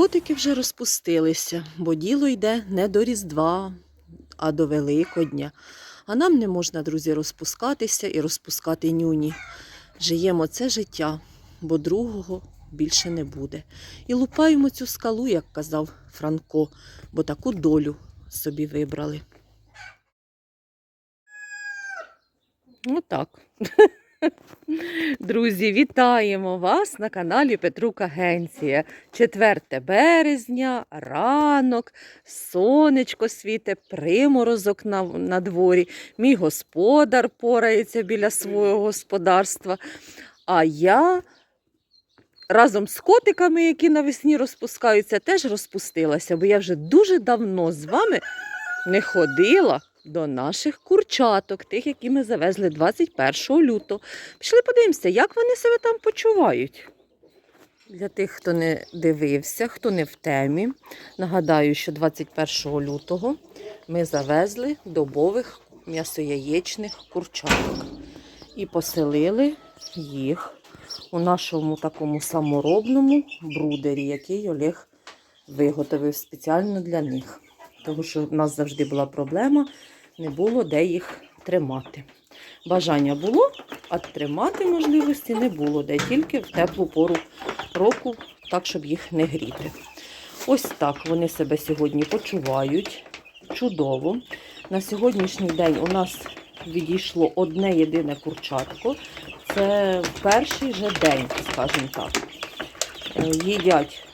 Котики вже розпустилися, бо діло йде не до Різдва, а до Великодня. А нам не можна, друзі, розпускатися і розпускати нюні. Живемо це життя, бо другого більше не буде. І лупаємо цю скалу, як казав Франко, бо таку долю собі вибрали. Отак. Друзі, вітаємо вас на каналі Петрук Агенція. 4 березня, ранок, сонечко світе, приморозок на, на дворі. Мій господар порається біля свого господарства. А я разом з котиками, які навесні розпускаються, теж розпустилася, бо я вже дуже давно з вами не ходила до наших курчаток, тих, які ми завезли 21 лютого. Пішли подивимося, як вони себе там почувають. Для тих, хто не дивився, хто не в темі, нагадаю, що 21 лютого ми завезли добових м'ясояєчних курчаток і поселили їх у нашому такому саморобному брудері, який Олег виготовив спеціально для них. Тому що в нас завжди була проблема, не було де їх тримати. Бажання було, а тримати можливості не було, де тільки в теплу пору року, так, щоб їх не гріти. Ось так вони себе сьогодні почувають. Чудово. На сьогоднішній день у нас відійшло одне єдине курчатко. Це перший же день, скажімо так. Е, Їдять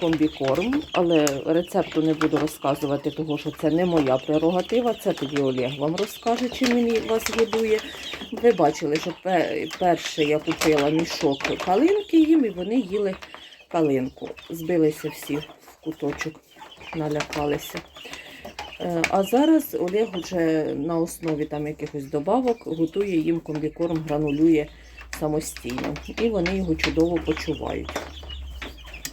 комбікорм, але рецепту не буду розказувати, тому що це не моя прерогатива. Це тоді Олег вам розкаже, чи мені вас годує. Ви бачили, що перше я купила мішок калинки їм, і вони їли калинку. Збилися всі в куточок, налякалися. Е, А зараз Олег вже на основі там якихось добавок готує їм комбікорм, гранулює самостійно. І вони його чудово почувають.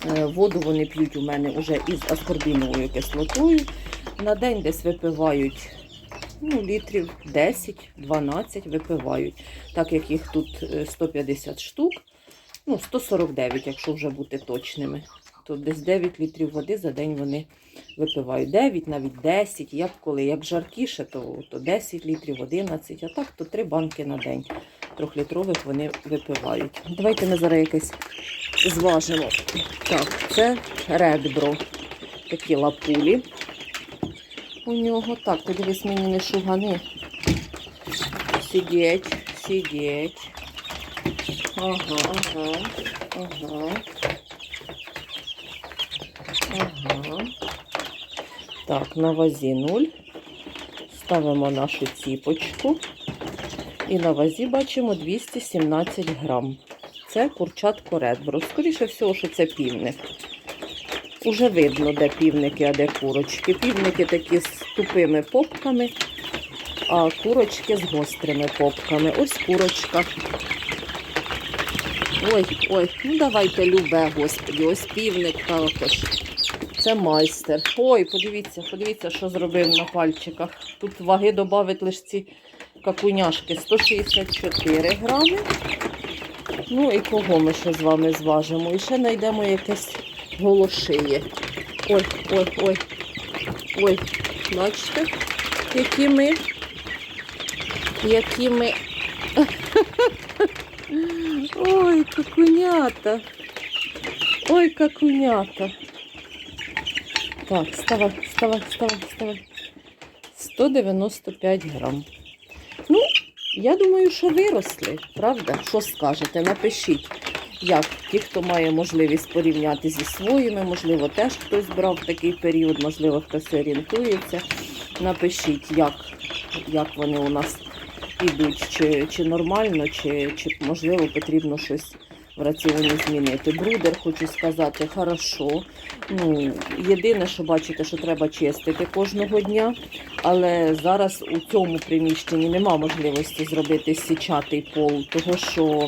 Е, Воду вони п'ють у мене вже із аскорбіновою кислотою. На день десь випивають ну, літрів 10-12 випивають. Так як їх тут е, 150 штук, ну 149, якщо вже бути точними, то десь 9 літрів води за день вони випивають. 9, навіть 10, як коли. Як жаркіше, то, то 10 літрів, 11, а так то 3 банки на день. Трьохлітрових вони випивають. Давайте ми зараз якесь зважимо. Так, це ребро. Такі лапулі у нього. Так, ти дивись мені не шугани. Сидіть, сидіть. Ага, ага, ага. Ага. Так, на вазі 0. Ставимо нашу ціпочку. І на вазі бачимо 217 грам. Це курчатко редбро. Скоріше всього, що це півник. Уже видно, де півники, а де курочки. Півники такі з тупими попками, а курочки з гострими попками. Ось курочка. Ой, ой, ну давайте любе, господі, ось півник також. Це майстер. Ой, подивіться, подивіться, що зробив на пальчиках. Тут ваги додавить лише ці какуняшки 164 грами. Ну і кого ми ще з вами зважимо? І ще знайдемо якесь голошиє. Ой, ой, ой. Ой, бачите, які ми. Які ми. Ой, какунята. Ой, какунята. Так, вставай, вставай, вставай, вставай. 195 грам. Я думаю, що виросли, правда? Що скажете? Напишіть, як ті, хто має можливість порівняти зі своїми, можливо, теж хтось брав такий період, можливо, хтось орієнтується. Напишіть, як, як вони у нас ідуть, чи, чи нормально, чи, чи можливо потрібно щось в раціоні змінити. Брудер, хочу сказати, хорошо. Ну, єдине, що бачите, що треба чистити кожного дня, але зараз у цьому приміщенні нема можливості зробити січатий пол, тому що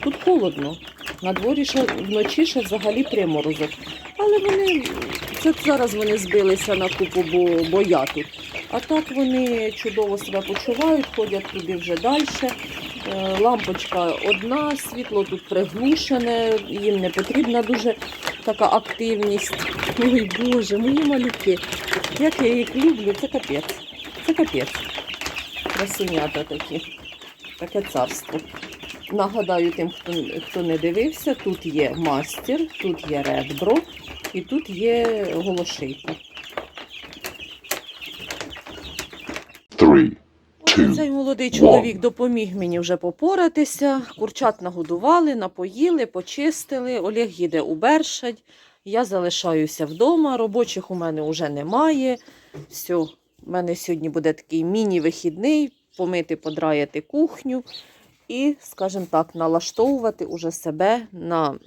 тут холодно. На дворі ще вночі ще взагалі приморозок. Але вони це зараз вони збилися на купу, бо, бо я тут. А так вони чудово себе почувають, ходять туди вже далі. Лампочка одна, світло тут приглушене, їм не потрібна дуже така активність. Ой, Боже, мої малюки. Як я їх люблю, це капець. Це капець. Красунята такі. Таке царство. Нагадаю тим, хто, хто не дивився, тут є мастер, тут є редбро і тут є голошийка. three. Цей молодий чоловік допоміг мені вже попоратися. Курчат нагодували, напоїли, почистили. Олег їде у Бершадь. Я залишаюся вдома. Робочих у мене вже немає. Все, у мене сьогодні буде такий міні-вихідний, помити, подраяти кухню і, скажімо так, налаштовувати уже себе на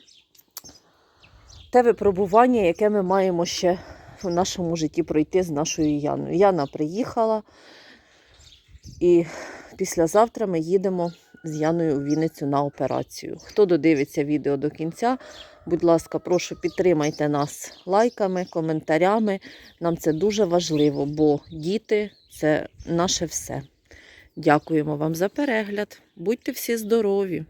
те випробування, яке ми маємо ще в нашому житті пройти з нашою Яною. Яна приїхала. І післязавтра ми їдемо з Яною у Вінницю на операцію. Хто додивиться відео до кінця, будь ласка, прошу підтримайте нас лайками, коментарями. Нам це дуже важливо, бо діти це наше все. Дякуємо вам за перегляд. Будьте всі здорові!